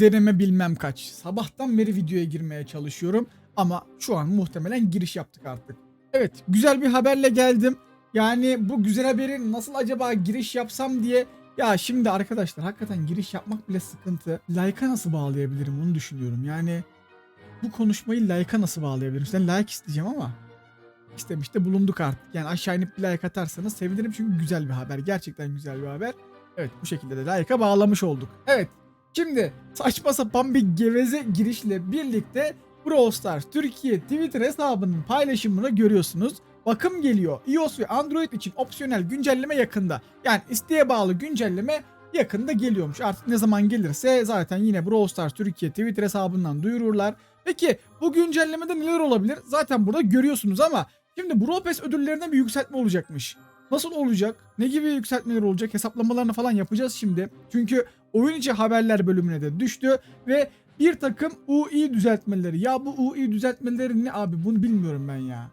deneme bilmem kaç. Sabahtan beri videoya girmeye çalışıyorum ama şu an muhtemelen giriş yaptık artık. Evet güzel bir haberle geldim. Yani bu güzel haberi nasıl acaba giriş yapsam diye ya şimdi arkadaşlar hakikaten giriş yapmak bile sıkıntı. Like'a nasıl bağlayabilirim onu düşünüyorum. Yani bu konuşmayı like'a nasıl bağlayabilirim? Sen like isteyeceğim ama istemişte bulunduk artık. Yani aşağı inip bir like atarsanız sevinirim çünkü güzel bir haber. Gerçekten güzel bir haber. Evet bu şekilde de like'a bağlamış olduk. Evet şimdi saçma sapan bir geveze girişle birlikte Brawl Stars Türkiye Twitter hesabının paylaşımını görüyorsunuz. Bakım geliyor. iOS ve Android için opsiyonel güncelleme yakında. Yani isteğe bağlı güncelleme yakında geliyormuş. Artık ne zaman gelirse zaten yine Brawl Stars Türkiye Twitter hesabından duyururlar. Peki bu güncellemede neler olabilir? Zaten burada görüyorsunuz ama şimdi Brawl Pass ödüllerine bir yükseltme olacakmış. Nasıl olacak? Ne gibi yükseltmeler olacak? Hesaplamalarını falan yapacağız şimdi. Çünkü oyun içi haberler bölümüne de düştü ve bir takım UI düzeltmeleri. Ya bu UI düzeltmeleri ne abi bunu bilmiyorum ben ya.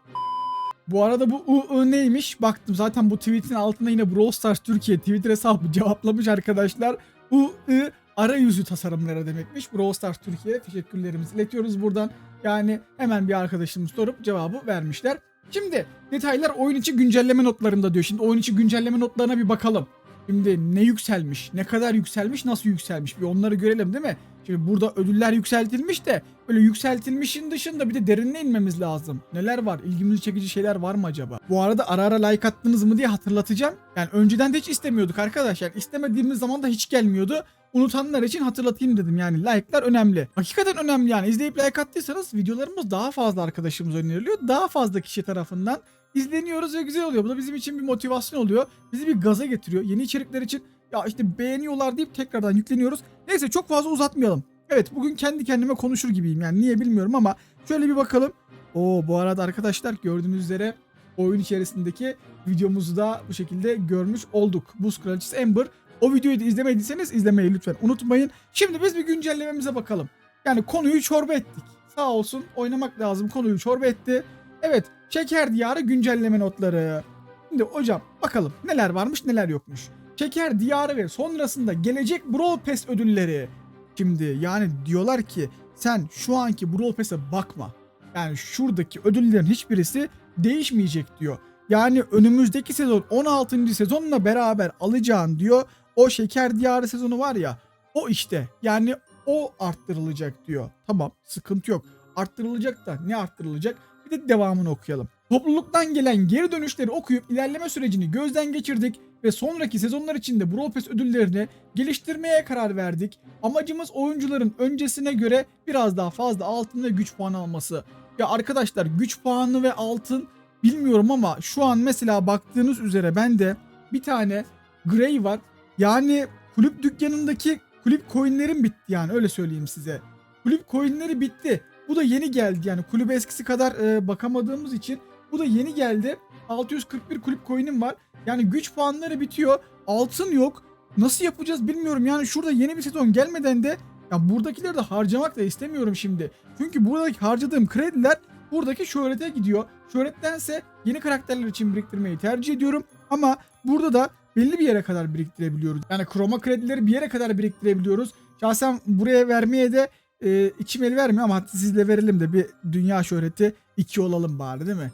Bu arada bu UI neymiş? Baktım zaten bu tweetin altına yine Brawl Stars Türkiye Twitter hesabı cevaplamış arkadaşlar. UI arayüzü tasarımları demekmiş. Brawl Stars Türkiye'ye teşekkürlerimizi iletiyoruz buradan. Yani hemen bir arkadaşımız sorup cevabı vermişler. Şimdi detaylar oyun içi güncelleme notlarında diyor. Şimdi oyun içi güncelleme notlarına bir bakalım. Şimdi ne yükselmiş, ne kadar yükselmiş, nasıl yükselmiş bir onları görelim değil mi? Şimdi burada ödüller yükseltilmiş de böyle yükseltilmişin dışında bir de derinine inmemiz lazım. Neler var? İlgimizi çekici şeyler var mı acaba? Bu arada ara ara like attınız mı diye hatırlatacağım. Yani önceden de hiç istemiyorduk arkadaşlar. İstemediğimiz zaman da hiç gelmiyordu. Unutanlar için hatırlatayım dedim yani like'lar önemli. Hakikaten önemli yani izleyip like attıysanız videolarımız daha fazla arkadaşımız öneriliyor. Daha fazla kişi tarafından izleniyoruz ve güzel oluyor. Bu da bizim için bir motivasyon oluyor. Bizi bir gaza getiriyor. Yeni içerikler için ya işte beğeniyorlar deyip tekrardan yükleniyoruz. Neyse çok fazla uzatmayalım. Evet bugün kendi kendime konuşur gibiyim yani niye bilmiyorum ama şöyle bir bakalım. Oo bu arada arkadaşlar gördüğünüz üzere oyun içerisindeki videomuzu da bu şekilde görmüş olduk. Buz Kraliçesi Amber. O videoyu da izlemediyseniz izlemeyi lütfen unutmayın. Şimdi biz bir güncellememize bakalım. Yani konuyu çorba ettik. Sağ olsun oynamak lazım konuyu çorba etti. Evet Şeker Diyarı güncelleme notları. Şimdi hocam bakalım neler varmış neler yokmuş. Şeker Diyarı ve sonrasında gelecek Brawl Pass ödülleri. Şimdi yani diyorlar ki sen şu anki Brawl Pass'e bakma. Yani şuradaki ödüllerin hiçbirisi değişmeyecek diyor. Yani önümüzdeki sezon 16. sezonla beraber alacağın diyor. O Şeker Diyarı sezonu var ya o işte yani o arttırılacak diyor. Tamam sıkıntı yok. Arttırılacak da ne arttırılacak? Bir de devamını okuyalım. Topluluktan gelen geri dönüşleri okuyup ilerleme sürecini gözden geçirdik ve sonraki sezonlar içinde Brawl Pass ödüllerini geliştirmeye karar verdik. Amacımız oyuncuların öncesine göre biraz daha fazla altın ve güç puanı alması. Ya arkadaşlar güç puanı ve altın bilmiyorum ama şu an mesela baktığınız üzere bende bir tane Grey var. Yani kulüp dükkanındaki kulüp coinlerim bitti yani öyle söyleyeyim size. Kulüp coinleri bitti. Bu da yeni geldi yani kulübe eskisi kadar e, bakamadığımız için bu da yeni geldi. 641 kulüp coin'im var. Yani güç puanları bitiyor. Altın yok. Nasıl yapacağız bilmiyorum. Yani şurada yeni bir sezon gelmeden de ya buradakileri de harcamak da istemiyorum şimdi. Çünkü buradaki harcadığım krediler buradaki şöhrete gidiyor. Şöhrettense yeni karakterler için biriktirmeyi tercih ediyorum. Ama burada da belli bir yere kadar biriktirebiliyoruz. Yani kroma kredileri bir yere kadar biriktirebiliyoruz. Şahsen buraya vermeye de e, içim el vermiyor ama hadi sizle verelim de bir dünya şöhreti 2 olalım bari değil mi?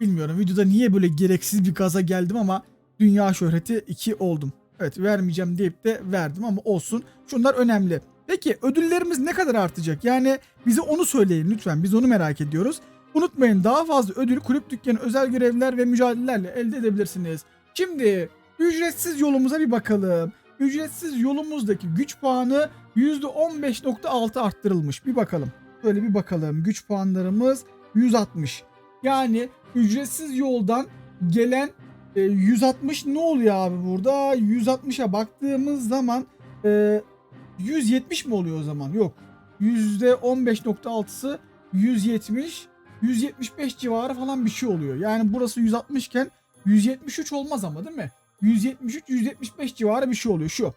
Bilmiyorum videoda niye böyle gereksiz bir gaza geldim ama dünya şöhreti 2 oldum. Evet vermeyeceğim deyip de verdim ama olsun. Şunlar önemli. Peki ödüllerimiz ne kadar artacak? Yani bize onu söyleyin lütfen. Biz onu merak ediyoruz. Unutmayın daha fazla ödül kulüp dükkanı özel görevler ve mücadelelerle elde edebilirsiniz. Şimdi ücretsiz yolumuza bir bakalım. Ücretsiz yolumuzdaki güç puanı %15.6 arttırılmış. Bir bakalım. Böyle bir bakalım. Güç puanlarımız 160. Yani ücretsiz yoldan gelen e, 160 ne oluyor abi burada? 160'a baktığımız zaman e, 170 mi oluyor o zaman? Yok. %15.6'sı 170 175 civarı falan bir şey oluyor. Yani burası 160 iken 173 olmaz ama değil mi? 173 175 civarı bir şey oluyor şu.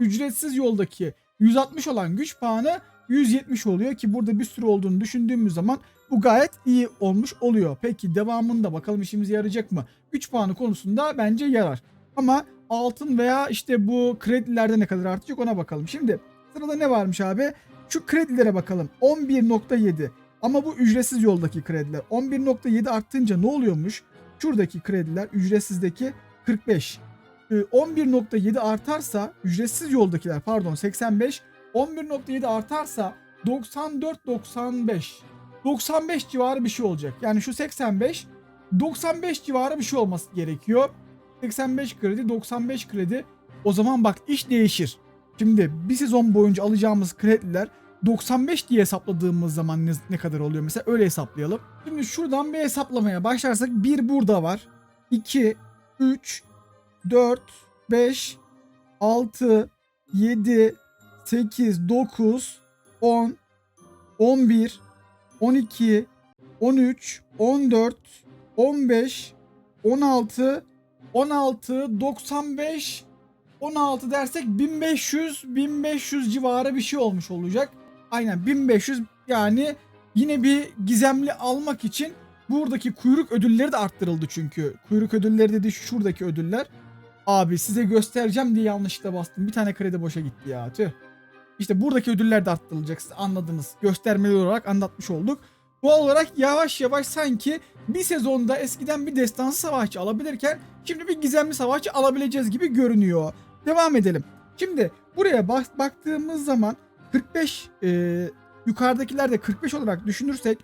Ücretsiz yoldaki 160 olan güç puanı 170 oluyor ki burada bir sürü olduğunu düşündüğümüz zaman bu gayet iyi olmuş oluyor. Peki devamında bakalım işimize yarayacak mı? Güç puanı konusunda bence yarar. Ama altın veya işte bu kredilerde ne kadar artacak ona bakalım. Şimdi Sırada ne varmış abi? Şu kredilere bakalım. 11.7. Ama bu ücretsiz yoldaki krediler. 11.7 arttınca ne oluyormuş? Şuradaki krediler ücretsizdeki 45. Ee, 11.7 artarsa ücretsiz yoldakiler pardon 85. 11.7 artarsa 94-95. 95 civarı bir şey olacak. Yani şu 85 95 civarı bir şey olması gerekiyor. 85 kredi 95 kredi. O zaman bak iş değişir. Şimdi bir sezon boyunca alacağımız krediler 95 diye hesapladığımız zaman ne, ne kadar oluyor? Mesela öyle hesaplayalım. Şimdi şuradan bir hesaplamaya başlarsak 1 burada var. 2, 3, 4, 5, 6, 7, 8, 9, 10, 11, 12, 13, 14, 15, 16, 16, 95, 16 dersek 1500 1500 civarı bir şey olmuş olacak. Aynen 1500 yani yine bir gizemli almak için buradaki kuyruk ödülleri de arttırıldı çünkü. Kuyruk ödülleri dedi şuradaki ödüller. Abi size göstereceğim diye yanlışlıkla bastım. Bir tane kredi boşa gitti ya tüh. İşte buradaki ödüller de arttırılacak siz anladınız. Göstermeli olarak anlatmış olduk. Doğal olarak yavaş yavaş sanki bir sezonda eskiden bir destansı savaşçı alabilirken şimdi bir gizemli savaşçı alabileceğiz gibi görünüyor. Devam edelim. Şimdi buraya bak baktığımız zaman 45 e, yukarıdakiler de 45 olarak düşünürsek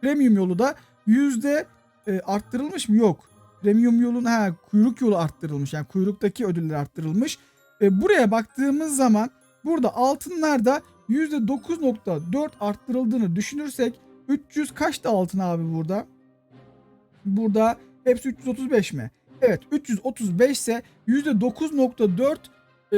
premium yolu da yüzde e, arttırılmış mı? Yok. Premium yolun ha kuyruk yolu arttırılmış. Yani kuyruktaki ödüller arttırılmış. E, buraya baktığımız zaman burada altınlarda %9.4 arttırıldığını düşünürsek 300 kaçtı altın abi burada? Burada hepsi 335 mi? Evet 335 ise %9.4 e,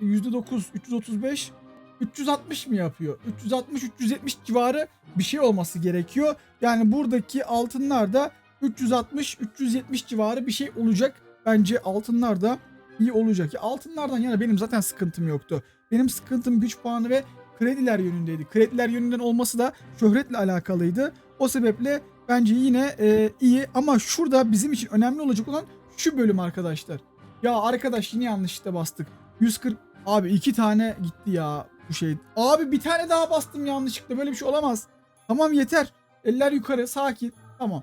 %9 335 360 mı yapıyor? 360 370 civarı bir şey olması gerekiyor. Yani buradaki altınlar da 360 370 civarı bir şey olacak. Bence altınlar da iyi olacak. Ya altınlardan yana benim zaten sıkıntım yoktu. Benim sıkıntım güç puanı ve krediler yönündeydi. Krediler yönünden olması da şöhretle alakalıydı. O sebeple bence yine e, iyi ama şurada bizim için önemli olacak olan şu bölüm arkadaşlar. Ya arkadaş yine yanlışlıkla bastık. 140 abi iki tane gitti ya bu şey. Abi bir tane daha bastım yanlışlıkla böyle bir şey olamaz. Tamam yeter. Eller yukarı sakin. Tamam.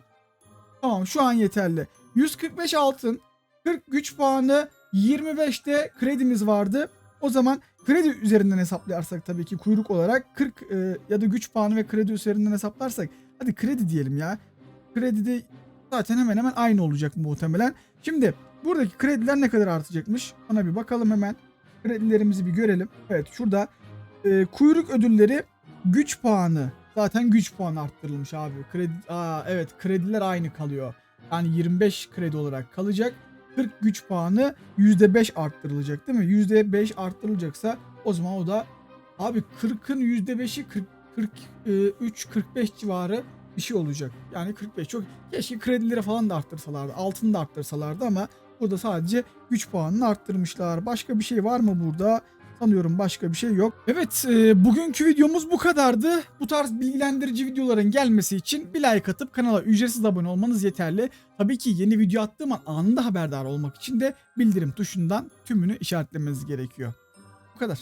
Tamam şu an yeterli. 145 altın 40 güç puanı 25'te kredimiz vardı. O zaman kredi üzerinden hesaplarsak tabii ki kuyruk olarak 40 e, ya da güç puanı ve kredi üzerinden hesaplarsak hadi kredi diyelim ya. Kredi de zaten hemen hemen aynı olacak muhtemelen. Şimdi buradaki krediler ne kadar artacakmış? Ona bir bakalım hemen. Kredilerimizi bir görelim. Evet şurada e, kuyruk ödülleri güç puanı. Zaten güç puanı arttırılmış abi. Kredi aa evet krediler aynı kalıyor. Yani 25 kredi olarak kalacak. 40 güç puanı %5 arttırılacak değil mi? %5 arttırılacaksa o zaman o da abi 40'ın %5'i 40 43 45 civarı bir şey olacak. Yani 45 çok keşke kredileri falan da arttırsalardı. Altını da arttırsalardı ama burada sadece güç puanını arttırmışlar. Başka bir şey var mı burada? Sanıyorum başka bir şey yok. Evet e, bugünkü videomuz bu kadardı. Bu tarz bilgilendirici videoların gelmesi için bir like atıp kanala ücretsiz abone olmanız yeterli. Tabii ki yeni video attığım an anında haberdar olmak için de bildirim tuşundan tümünü işaretlemeniz gerekiyor. Bu kadar.